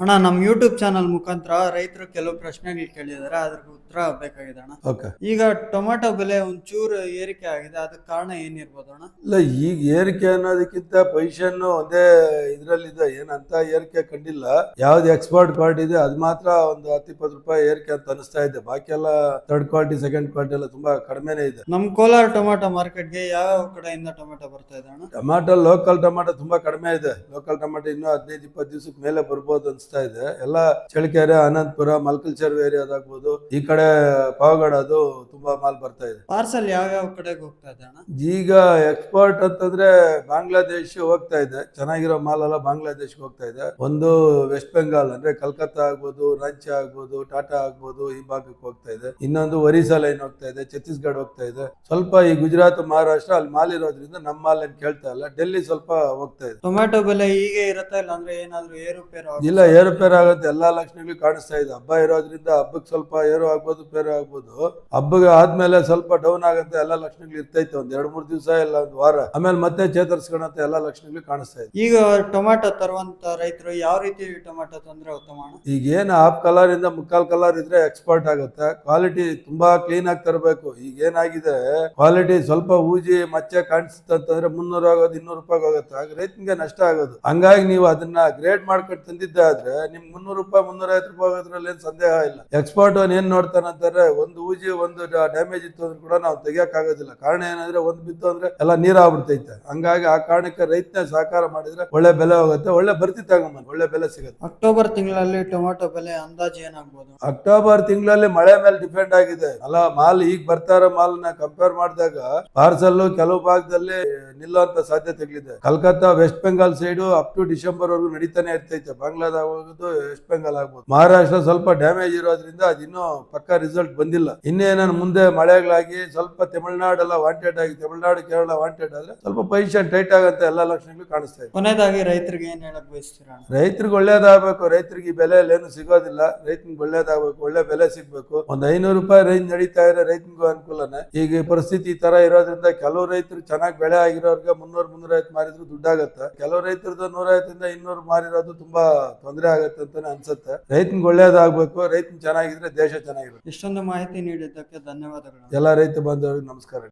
ಅಣ್ಣ ನಮ್ಮ YouTube channel ಮುಖಾಂತರ ರೈತರು ಕೆಲವು ಪ್ರಶ್ನೆಗಳು ಕೇಳಿದ್ದಾರೆ ಅದ್ರ ಉತ್ತರ ಬೇಕಾಗಿದೆ ಅಣ್ಣ. ಓಕೆ. ಈಗ ಟೊಮೆಟೊ ಬೆಲೆ ಒಂಚೂರು ಏರಿಕೆ ಆಗಿದೆ ಅದಕ್ಕೆ ಕಾರಣ ಏನಿರ್ಬೋದು ಅಣ್ಣ? ಇಲ್ಲ ಈಗ ಏರಿಕೆ ಅನ್ನೋದಕ್ಕಿಂತ ಪೊಸಿಷನ್ ಒಂದೇ ಇದ್ರಲ್ಲಿದೆ ಏನಂತ ಏರಿಕೆ ಕಂಡಿಲ್ಲ. ಯಾವ್ದು ಎಕ್ಸ್ಪೋರ್ಟ್ ಕ್ವಾಲಿಟಿ ಇದೆ ಅದು ಮಾತ್ರ ಒಂದು ಹತ್ತು ಇಪ್ಪತ್ತು ರೂಪಾಯಿ ಏರಿಕೆ ಅಂತ ಅನಿಸ್ತಾ ಇದೆ. ಬಾಕಿ ಎಲ್ಲ ಥರ್ಡ್ ಕ್ವಾಲಿಟಿ ಸೆಕೆಂಡ್ ಕ್ವಾಲಿಟಿ ಎಲ್ಲ ತುಂಬಾ ಕಡಿಮೆನೇ ಇದೆ. ನಮ್ಮ ಕೋಲಾರ ಟೊಮೆಟೊ ಮಾರ್ಕೆಟ್ಗೆ ಯಾವ ಕಡೆಯಿಂದ ಟೊಮೆಟೊ ಬರ್ತಾ ಇದೆ ಅಣ್ಣ? ಟೊಮಾಟೊ ಲೋಕಲ್ ಟೊಮೆಟೊ ತುಂಬಾ ಕಡಿಮೆ ಇದೆ. ಲೋಕಲ್ ಟೊಮಾಟೊ ಇನ್ನೂ ಹದಿನೈದು ಇಪ್ಪತ್ತು ದಿವಸಕ್ಕೆ ಮೇಲೆ ಬರ್ಬೋದು ಅನಿಸ್ತಾ ಇದೆ. ಎಲ್ಲ ಚಳಿಕೆರೆ ಅನಂತಪುರ ಮಲ್ಕಲ್ಚರ್ ಏರಿಯಾದಾಗ್ಬೋದು ಈ ಕಡೆ ಪಾವಗಡ ಅದು ತುಂಬಾ ಮಾಲ್ ಬರ್ತಾ ಇದೆ. ಪಾರ್ಸಲ್ ಯಾವ ಕಡೆಗೆ ಹೋಗ್ತಾ ಇದೆ ಅಣ್ಣ? ಈಗ ಎಕ್ಸ್ಪೋರ್ಟ್ ಅಂತಂದ್ರೆ ಬಾಂಗ್ಲಾದೇಶ್ ಹೋಗ್ತಾ ಇದೆ. ಚೆನ್ನಾಗಿರೋ ಮಾಲ್ ಎಲ್ಲ ಬಾಂಗ್ಲಾದೇಶ್ ಹೋಗ್ತಾ ಇದೆ. ಒಂದು ವೆಸ್ಟ್ ಬೆಂಗಾಲ್ ಅಂದ್ರೆ ಕಲ್ಕತ್ತಾ ಆಗ್ಬೋದು ರಾಂಚಿ ಆಗ್ಬೋದು ಟಾಟಾ ಆಗ್ಬೋದು ಈ ಭಾಗಕ್ಕೆ ಹೋಗ್ತಾ ಇದೆ. ಇನ್ನೊಂದು ಒರಿಸ್ಸಾ ಲೈನ್ ಹೋಗ್ತಾ ಇದೆ ಛತ್ತೀಸ್ಗಢ ಹೋಗ್ತಾ ಇದೆ. ಸ್ವಲ್ಪ ಈ ಗುಜರಾತ್ ಮಹಾರಾಷ್ಟ್ರ ಅಲ್ಲಿ ಮಾಲ್ ಇರೋದ್ರಿಂದ ನಮ್ಮ ಮಾಲ್ ಏನ್ ಕೇಳ್ತಾ ಇಲ್ಲ. ಡೆಲ್ಲಿ ಸ್ವಲ್ಪ ಹೋಗ್ತಾ ಇದೆ. ಟೊಮ್ಯಾಟೊ ಬೆಲೆ ಹೀಗೆ ಇರುತ್ತಾ ಇಲ್ಲ ಅಂದ್ರೆ ಏನಾದ್ರು ಏರುಪೇರು? ಇಲ್ಲ ಏರುಪೇರು ಆಗುತ್ತೆ ಎಲ್ಲಾ ಲಕ್ಷಣಗಳು ಕಾಣಿಸ್ತಾ ಇದೆ. ಹಬ್ಬ ಇರೋದ್ರಿಂದ ಹಬ್ಬಕ್ಕೆ ಸ್ವಲ್ಪ ಏರು ಆಗ್ಬೋದು ಪೇರು ಆಗ್ಬೋದು. ಹಬ್ಬಗೆ ಆದ್ಮೇಲೆ ಸ್ವಲ್ಪ ಡೌನ್ ಆಗುತ್ತೆ ಎಲ್ಲಾ ಲಕ್ಷಣಗಳು ಇರ್ತೈತೆ. ಒಂದ್ ಎರಡ್ ಮೂರ್ ದಿವಸ ಇಲ್ಲ ಒಂದ್ ವಾರ. ಆಮೇಲೆ ಮತ್ತೆ ಚೇತರಿಸ್ಕೊಳತ್ತೆ ಎಲ್ಲಾ ಲಕ್ಷಣಗಳು ಕಾಣಿಸ್ತಾ ಇದೆ. ಈಗ ಟೊಮೆಟೊ ತರುವಂತ ರೈತರು ಯಾವ ರೀತಿ ಟೊಮೆಟೊ ತಂದ್ರೆ ಉತ್ತಮ ಈಗ ಏನು ಹಾಫ್ ಕಲರಿಂದ ಮುಕ್ಕಾಲ್ ಕಲರ್ ಇದ್ರೆ ಎಕ್ಸ್ಪರ್ಟ್ ಆಗುತ್ತೆ. ಕ್ವಾಲಿಟಿ ತುಂಬಾ ಕ್ಲೀನ್ ಆಗಿ ತರಬೇಕು. ಈಗ ಏನಾಗಿದೆ ಕ್ವಾಲಿಟಿ ಸ್ವಲ್ಪ ಊಜಿ ಮಚ್ಚೆ ಕಾಣಿಸುತ್ತೆ ಅಂತಂದ್ರೆ ಮುನ್ನೂರ ಆಗೋದು ಇನ್ನೂರು ರೂಪಾಯಿ ಆಗುತ್ತೆ ಆಗ ರೈತನಿಗೆ ನಷ್ಟ ಆಗೋದು. ಹಂಗಾಗಿ ನೀವು ಅದನ್ನ ಗ್ರೇಡ್ ಮಾಡ್ಕೊಂಡು ತಂದಿದ್ದೆ ಆದ್ರೆ ನಿಮ್ ಮುನ್ನೂರು ರೂಪಾಯಿ ಮುನ್ನೂರ ಐವತ್ತು ರೂಪಾಯಿ ಆಗೋದ್ರಲ್ಲಿ ಏನ್ ಸಂದೇಹ ಇಲ್ಲ. ಎಕ್ಸ್ಪರ್ಟ್ ಅವ್ನು ಏನ್ ನೋಡ್ತಾನಂತಾರೆ ಒಂದು ಊಜಿ ಒಂದು ಡ್ಯಾಮೇಜ್ ಇತ್ತು ಅಂದ್ರೆ ಕೂಡ ನಾವು ತೆಗಿಯಕ್ ಆಗೋದಿಲ್ಲ ಕಾರಣ ಏನಂದ್ರೆ ಒಂದು ಬಿತ್ತು ಅಂದ್ರೆ ಎಲ್ಲ ನೀರಾಗ್ಬಿಡ್ತೈತೆ. ಹಂಗಾಗಿ ಆ ಕಾರಣಕ್ಕೆ ರೈತನ ಸಹಕಾರ ಮಾಡಿದ್ರೆ ಒಳ್ಳೆ ಬೆಲೆ ಹೋಗುತ್ತೆ ಒಳ್ಳೆ ಬರ್ತಿ ತಗೊಂಬಂದ್ ಒಳ್ಳೆ ಬೆಲೆ ಸಿಗುತ್ತೆ. ಅಕ್ಟೋಬರ್ ತಿಂಗಳಲ್ಲಿ ಟೊಮೆಟೊ ಬೆಲೆ ಅಂದಾಜು ಏನಾಗ್ಬೋದು? ಅಕ್ಟೋಬರ್ ತಿಂಗಳಲ್ಲಿ ಮಳೆ ಮೇಲೆ ಡಿಪೆಂಡ್ ಆಗಿದೆ. ಅಲ್ಲ ಮಾಲ್ ಈಗ ಬರ್ತಾ ಇರೋ ಮಾಲ್ನ ಕಂಪೇರ್ ಮಾಡಿದಾಗ ಪಾರ್ಸಲ್ ಕೆಲವು ಭಾಗದಲ್ಲಿ ನಿಲ್ಲುವಂತ ಸಾಧ್ಯತೆಗಳಿದೆ. Calcutta West Bengal side up to December ವರೆಗೂ ನಡೀತಾನೆ ಇರ್ತೈತೆ. ಬಾಂಗ್ಲಾದಾಗ ಹೋಗೋದು ವೆಸ್ಟ್ ಬೆಂಗಾಲ್ ಆಗ್ಬೋದು. ಮಹಾರಾಷ್ಟ್ರ ಸ್ವಲ್ಪ ಡ್ಯಾಮೇಜ್ ಇರೋದ್ರಿಂದ ಅದಿನ್ನೂ ಪಕ್ಕ ರಿಸಲ್ಟ್ ಬಂದಿಲ್ಲ. ಇನ್ನೇನ ಮುಂದೆ ಮಳೆಗಳಾಗಿ ಸ್ವಲ್ಪ ತಮಿಳ್ನಾಡೆಲ್ಲ ವಾಂಟೆಡ್ ಆಗಿ ತಮಿಳುನಾಡು ಕೇರಳ ವಾಂಟೆಡ್ ಆದ್ರೆ ಸ್ವಲ್ಪ ಪೊಸಿಷನ್ ಟೈಟ್ ಆಗುತ್ತೆ ಎಲ್ಲಾ ಲಕ್ಷಣಗಳು ಕಾಣಿಸ್ತಾ ಇದೆ. ಕೊನೆಯದಾಗಿ ರೈತರಿಗೆ ಏನ್ ಹೇಳಕ್ ಬಯಸ್ತೀರಾ? ರೈತರಿಗೆ ಒಳ್ಳೇದಾಗಬೇಕು. ರೈತರಿಗೆ ಬೆಲೆ ಏನು ಸಿಗೋದಿಲ್ಲ. ರೈತನಿಗೆ ಒಳ್ಳೇದಾಗಬೇಕು. ಒಳ್ಳೆ ಬೆಲೆ ಸಿಗ್ಬೇಕು. ಒಂದ್ ಐನೂರು ರೂಪಾಯಿ ರೇಂಜ್ ನಡೀತಾ ಇದ್ರೆ ರೈತನಿಗೂ ಅನುಕೂಲನೇ. ಈಗ ಈ ಪರಿಸ್ಥಿತಿ ಈ ತರ ಇರೋದ್ರಿಂದ ಕೆಲವು ರೈತರು ಚೆನ್ನಾಗಿ ಬೆಳೆ ಆಗಿರೋರ್ಗೆ ಮುನ್ನೂರ್ ಮುನ್ನೂರ ಐವತ್ತು ಮಾರಿದ್ರು ದುಡ್ಡಾಗತ್ತೆ. ಕೆಲವು ರೈತರದ್ದು ನೂರ ಐವತ್ತರಿಂದ ಇನ್ನೂರು ಮಾರಿರೋದು ತುಂಬಾ ತೊಂದರೆ ಆಗತ್ತೆ ಅಂತಾನೆ ಅನ್ಸುತ್ತೆ. ರೈತನಿಗೆ ಒಳ್ಳೇದಾಗಬೇಕು ರೈತನ್ ಚೆನ್ನಾಗಿದ್ರೆ ದೇಶ ಚೆನ್ನಾಗಿರುತ್ತೆ. ಇಷ್ಟೊಂದು ಮಾಹಿತಿ ನೀಡಿದ್ದಕ್ಕೆ ಧನ್ಯವಾದಗಳು. ಎಲ್ಲ ರೈತ ಬಾಂಧವರಿಗೆ ನಮಸ್ಕಾರ.